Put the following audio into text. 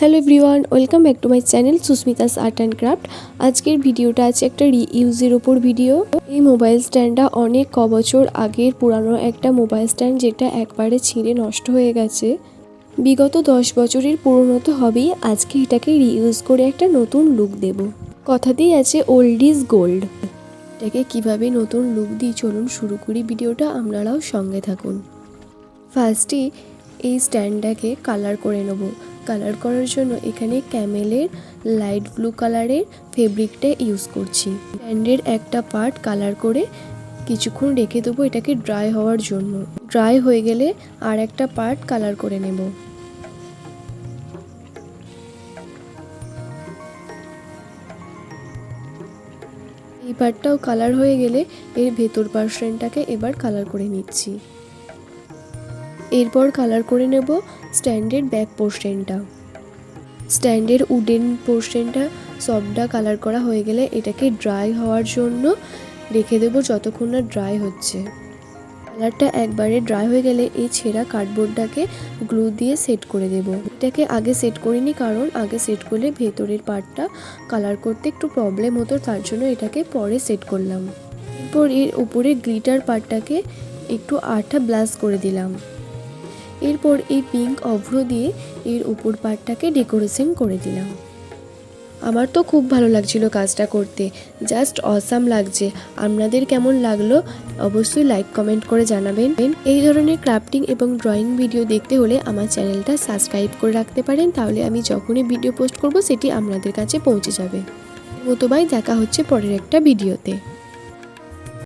Hello everyone welcome back to my channel Susmita's art and craft আজকের ভিডিওটা আছে একটা রিইউজের ওপর ভিডিও এই মোবাইল স্ট্যান্ডটা অনেক ক বছর আগের পুরানো একটা মোবাইল স্ট্যান্ড যেটা একবারে ছিঁড়ে নষ্ট হয়ে গেছে। বিগত দশ বছরের পুরনো তো হবেই, আজকে এটাকে রিইউজ করে একটা নতুন লুক দেব। কথাতেই আছে ওল্ড ইজ গোল্ড এটাকে কীভাবে নতুন লুক দিই চলুন শুরু করি ভিডিওটা আপনারাও সঙ্গে থাকুন। ফার্স্টে এই স্ট্যান্ডটাকে কালার করে নেব। কালার করার জন্য এখানে ক্যামেলের লাইট ব্লু কালারের ফেব্রিকটা ইউজ করছি। স্ট্যান্ডের একটা পার্ট কালার করে কিছুক্ষণ রেখে দেবো এটাকে ড্রাই হওয়ার জন্য। ড্রাই হয়ে গেলে আর একটা পার্ট কালার করে নেব। এই পার্টটাও কালার হয়ে গেলে এর ভেতর পার্সেন্টটাকে এবার কালার করে নিচ্ছি। এরপর কালার করে নেব স্ট্যান্ডের ব্যাক পোর্শনটা স্ট্যান্ডের উডেন পোর্শনটা সবটা কালার করা হয়ে গেলে এটাকে ড্রাই হওয়ার জন্য রেখে দেবো যতক্ষণ না ড্রাই হচ্ছে। কালারটা একবারে ড্রাই হয়ে গেলে এই ছেঁড়া কার্ডবোর্ডটাকে গ্লু দিয়ে সেট করে দেব। এটাকে আগে সেট করিনি কারণ আগে সেট করলে ভেতরের পার্টটা কালার করতে একটু প্রবলেম হতো, তার জন্য এটাকে পরে সেট করলাম। এরপর এর উপরে গ্লিটার পার্টটাকে একটু আঠা ব্লাস করে দিলাম। এরপর এই পিঙ্ক অভ্র দিয়ে এর উপর পার্টটাকে ডেকোরেশন করে দিলাম। আমার তো খুব ভালো লাগছিল কাজটা করতে। জাস্ট অসাম লাগছে। আপনাদের কেমন লাগল অবশ্যই লাইক, কমেন্ট করে জানাবেন। এই ধরনের ক্রাফটিং এবং ড্রয়িং ভিডিও দেখতে হলে আমার চ্যানেলটা সাবস্ক্রাইব করে রাখতে পারেন, তাহলে আমি যখনই ভিডিও পোস্ট করব, সেটি আপনাদের কাছে পৌঁছে যাবে। মতো দেখা হচ্ছে পরের একটা ভিডিওতে।